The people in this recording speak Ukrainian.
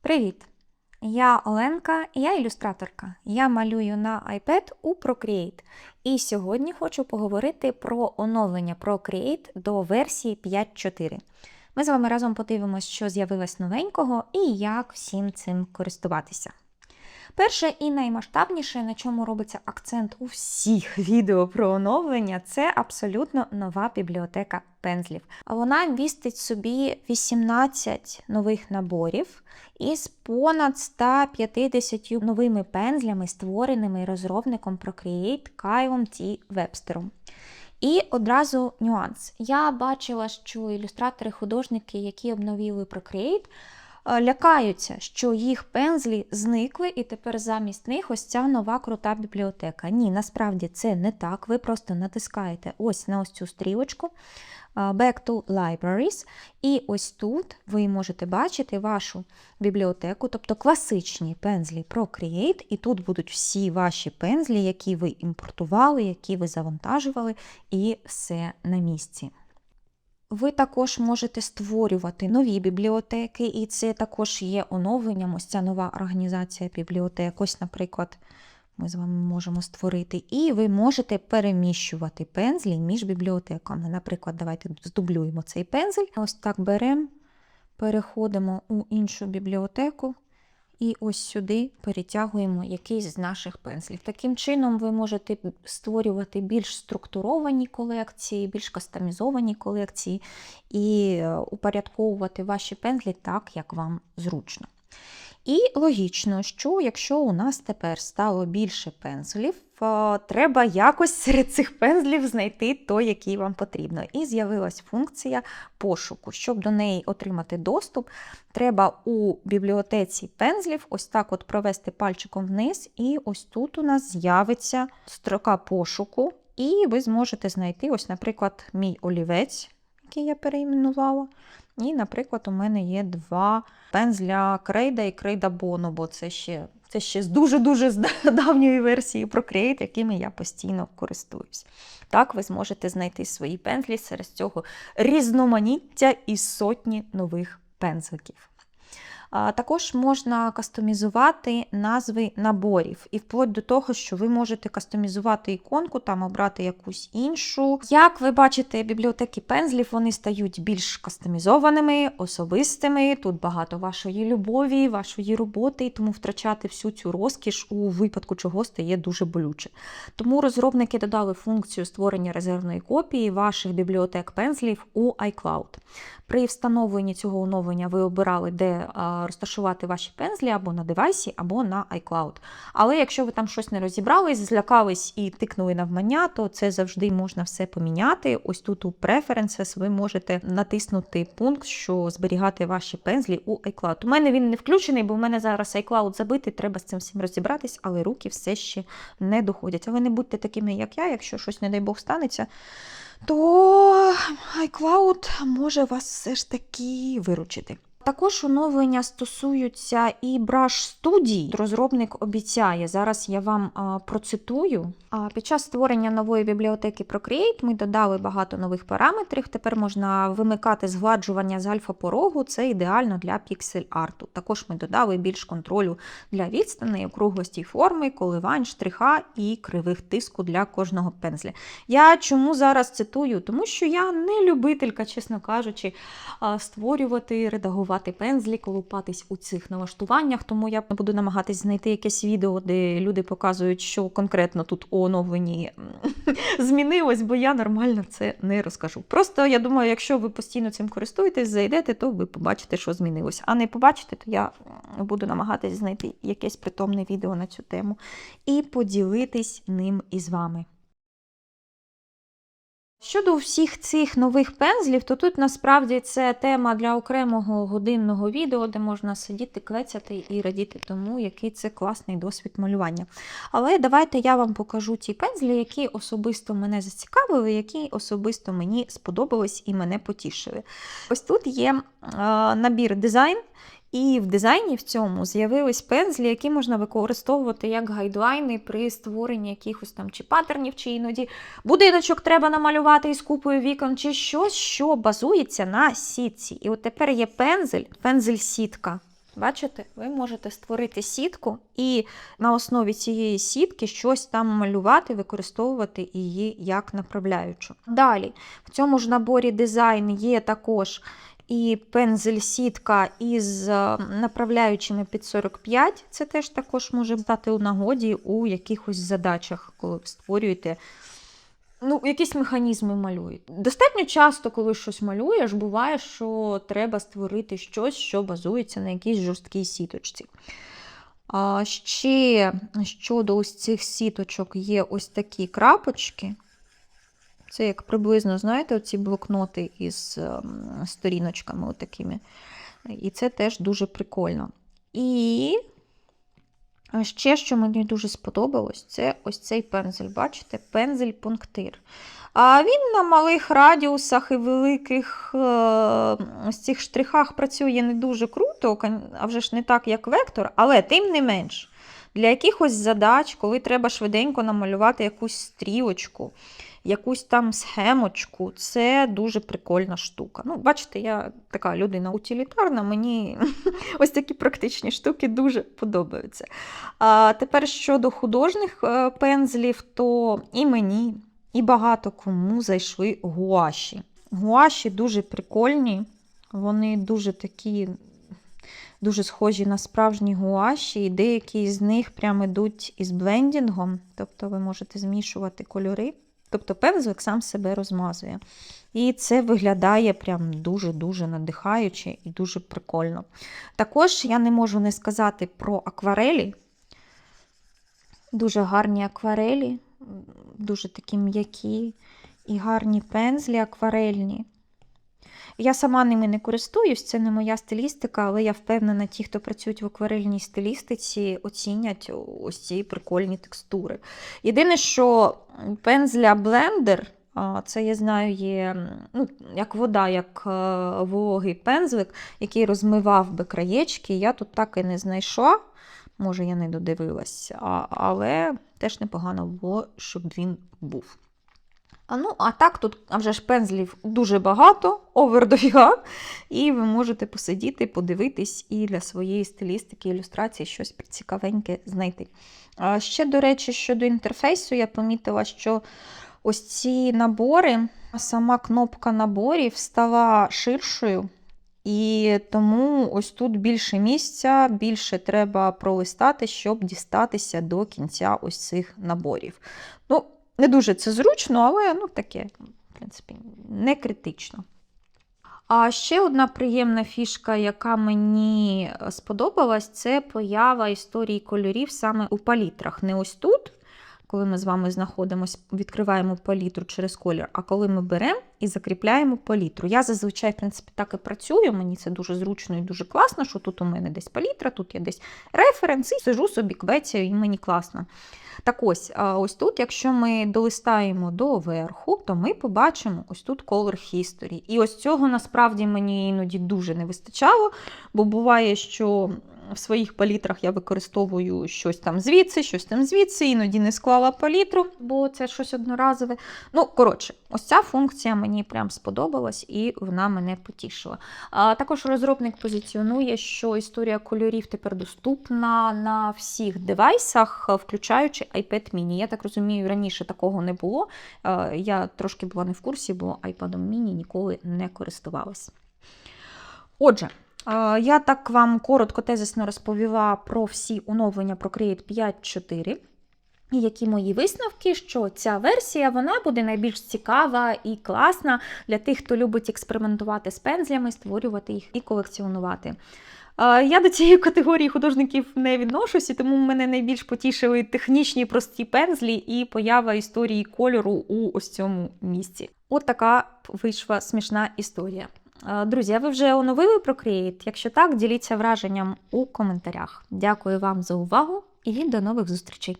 Привіт! Я Оленка, я ілюстраторка. Я малюю на iPad у Procreate. І сьогодні хочу поговорити про оновлення Procreate до версії 5.4. Ми з вами разом подивимося, що з'явилось новенького і як всім цим користуватися. Перше і наймасштабніше, на чому робиться акцент у всіх відео про оновлення, це абсолютно нова бібліотека пензлів. Вона містить собі 18 нових наборів із понад 150 новими пензлями, створеними розробником Procreate Кайлом Т. Вебстером. І одразу нюанс. Я бачила, що ілюстратори-художники, які обновили Procreate, лякаються, що їх пензлі зникли, і тепер замість них ось ця нова крута бібліотека. Ні, насправді це не так. Ви просто натискаєте ось на ось цю стрілочку. е, Back to Libraries. І ось тут ви можете бачити вашу бібліотеку, тобто класичні пензлі Procreate, і тут будуть всі ваші пензлі, які ви імпортували, які ви завантажували, і все на місці. Ви також можете створювати нові бібліотеки, і це також є оновленням. Ось ця нова організація бібліотек. Ось, наприклад, ми з вами можемо створити. І ви можете переміщувати пензлі між бібліотеками. Наприклад, давайте здублюємо цей пензель. Ось так беремо, переходимо у іншу бібліотеку. І ось сюди перетягуємо якийсь з наших пензлів. Таким чином, ви можете створювати більш структуровані колекції, більш кастомізовані колекції і е, упорядковувати ваші пензлі так, як вам зручно. І логічно, що якщо у нас тепер стало більше пензлів, е, треба якось серед цих пензлів знайти той, який вам потрібно. І з'явилась функція пошуку. Щоб до неї отримати доступ, треба у бібліотеці пензлів ось так от провести пальчиком вниз, і ось тут у нас з'явиться строка пошуку, і ви зможете знайти, ось, наприклад, мій олівець, який я переіменувала. І, наприклад, у мене є два пензля Крейда і Крейда Бону, бо це ще, це ще з дуже-дуже давньої версії Procreate, якими я постійно користуюсь. Так, ви зможете знайти свої пензлі серед цього різноманіття із сотні нових пензликів. Також можна кастомізувати назви наборів, і вплоть до того, що ви можете кастомізувати іконку, там обрати якусь іншу. Як ви бачите, бібліотеки пензлів вони стають більш кастомізованими, особистими. Тут багато вашої любові, вашої роботи, і тому втрачати всю цю розкіш у випадку чого стає дуже болюче. Тому розробники додали функцію створення резервної копії ваших бібліотек пензлів у iCloud. При встановленні цього оновлення ви обирали, де розташувати ваші пензлі або на девайсі, або на iCloud. Але якщо ви там щось не розібрались, злякались і тикнули навмання, то це завжди можна все поміняти. Ось тут у Preferences ви можете натиснути пункт, що зберігати ваші пензлі у iCloud. У мене він не включений, бо в мене зараз iCloud забитий, треба з цим всім розібратись, але руки все ще не доходять. Але не будьте такими, як я, якщо щось, не дай Бог, станеться то iCloud може вас все ж таки виручити. Також оновлення стосуються і Brush Studio. Розробник обіцяє, зараз я вам а, процитую. Під час створення нової бібліотеки Procreate ми додали багато нових параметрів. Тепер можна вимикати згладжування з альфа-порогу, це ідеально для піксель-арту. Також ми додали більш контролю для відстаней, округлості форми, коливань, штриха і кривих тиску для кожного пензля. Я чому зараз цитую? Тому що я не любителька, чесно кажучи, створювати, редагувати пензлі, колупатись у цих налаштуваннях, тому я буду намагатись знайти якесь відео, де люди показують, що конкретно тут у оновленні змінилось, бо я нормально це не розкажу. Просто я думаю, якщо ви постійно цим користуєтесь, зайдете, то ви побачите, що змінилось. А не побачите, то я буду намагатись знайти якесь притомне відео на цю тему і поділитись ним із вами. Щодо всіх цих нових пензлів, то тут насправді це тема для окремого годинного відео, де можна сидіти, клецяти і радіти тому, який це класний досвід малювання. Але давайте я вам покажу ті пензлі, які особисто мене зацікавили, які особисто мені сподобались і мене потішили. Ось тут є е, набір дизайн. І в дизайні в цьому з'явились пензлі, які можна використовувати як гайдлайни при створенні якихось там чи паттернів, чи іноді будиночок треба намалювати із купою вікон, чи щось, що базується на сітці. І от тепер є пензель, пензель-сітка. Бачите, ви можете створити сітку і на основі цієї сітки щось там малювати, використовувати її як направляючу. Далі, в цьому ж наборі дизайн є також і пензель-сітка із е, направляючими під 45. Це теж також може стати у нагоді у якихось задачах, коли ви створюєте. Ну, якісь механізми малюють. Достатньо часто, коли щось малюєш, буває, що треба створити щось, що базується на якійсь жорсткій сіточці. А ще щодо ось цих сіточок є ось такі крапочки. Це як приблизно, знаєте, оці блокноти із ем, сторіночками отакими. І це теж дуже прикольно. І ще, що мені дуже сподобалось, це ось цей пензель. Бачите, пензель-пунктир. А він на малих радіусах і великих е, ось цих штрихах працює не дуже круто, а вже ж не так, як вектор, але тим не менш. Для якихось задач, коли треба швиденько намалювати якусь стрілочку, якусь там схемочку, це дуже прикольна штука. Ну, бачите, я така людина утилітарна, мені ось такі практичні штуки дуже подобаються. А тепер щодо художніх е, пензлів, то і мені, і багато кому зайшли гуаші. Гуаші дуже прикольні, вони дуже такі. Дуже схожі на справжні гуаші, і деякі з них прямо йдуть із блендінгом, тобто ви можете змішувати кольори. Тобто пензлик сам себе розмазує. І це виглядає прям дуже-дуже надихаюче і дуже прикольно. Також я не можу не сказати про акварелі. Дуже гарні акварелі, дуже такі м'які і гарні пензлі акварельні. Я сама ними не користуюсь, це не моя стилістика, але я впевнена, ті, хто працюють в акварельній стилістиці, оцінять ось ці прикольні текстури. Єдине, що пензля блендер, це я знаю, є ну, як вода, як е, вологий пензлик, який розмивав би краєчки. Я тут так і не знайшла. Може, я не додивилась, але теж непогано було, щоб він був. А ну, а так, тут а вже ж пензлів дуже багато, овер і ви можете посидіти, подивитись і для своєї стилістики, ілюстрації щось цікавеньке знайти. А ще, до речі, щодо інтерфейсу, я помітила, що ось ці набори, сама кнопка наборів стала ширшою. І тому ось тут більше місця, більше треба пролистати, щоб дістатися до кінця ось цих наборів. Ну, не дуже це зручно, але ну, таке, в принципі, не критично. А ще одна приємна фішка, яка мені е, сподобалась, це поява історії кольорів саме у палітрах. Не ось тут, коли ми з вами знаходимося, відкриваємо палітру через колір, а коли ми беремо і закріпляємо палітру. Я зазвичай, в принципі, так і працюю. Мені це дуже зручно і дуже класно, що тут у мене десь палітра, тут є десь референс, і сижу собі, квецяю, і мені класно. Так ось, ось тут, якщо ми долистаємо до верху, то ми побачимо ось тут Color History. І ось цього насправді мені іноді дуже не вистачало, бо буває, що в своїх палітрах я використовую щось там звідси, щось там звідси, іноді не склала палітру, бо це щось одноразове. Ну, коротше, ось ця функція мені прям сподобалась і вона мене потішила. А також розробник позиціонує, що історія кольорів тепер доступна на всіх девайсах, включаючи iPad mini. Я так розумію, раніше такого не було. Я трошки була не в курсі, бо iPad mini ніколи не користувалась. Отже, я так вам коротко тезисно розповіла про всі оновлення Procreate 5.4. І які мої висновки, що ця версія вона буде найбільш цікава і класна для тих, хто любить експериментувати з пензлями, створювати їх і колекціонувати. Я до цієї категорії художників не відношусь, і тому мене найбільш потішили технічні прості пензлі і поява історії кольору у ось цьому місці. От така вийшла смішна історія. Е, Друзі, а ви вже оновили Procreate? Якщо так, діліться враженням у коментарях. Дякую вам за увагу і до нових зустрічей!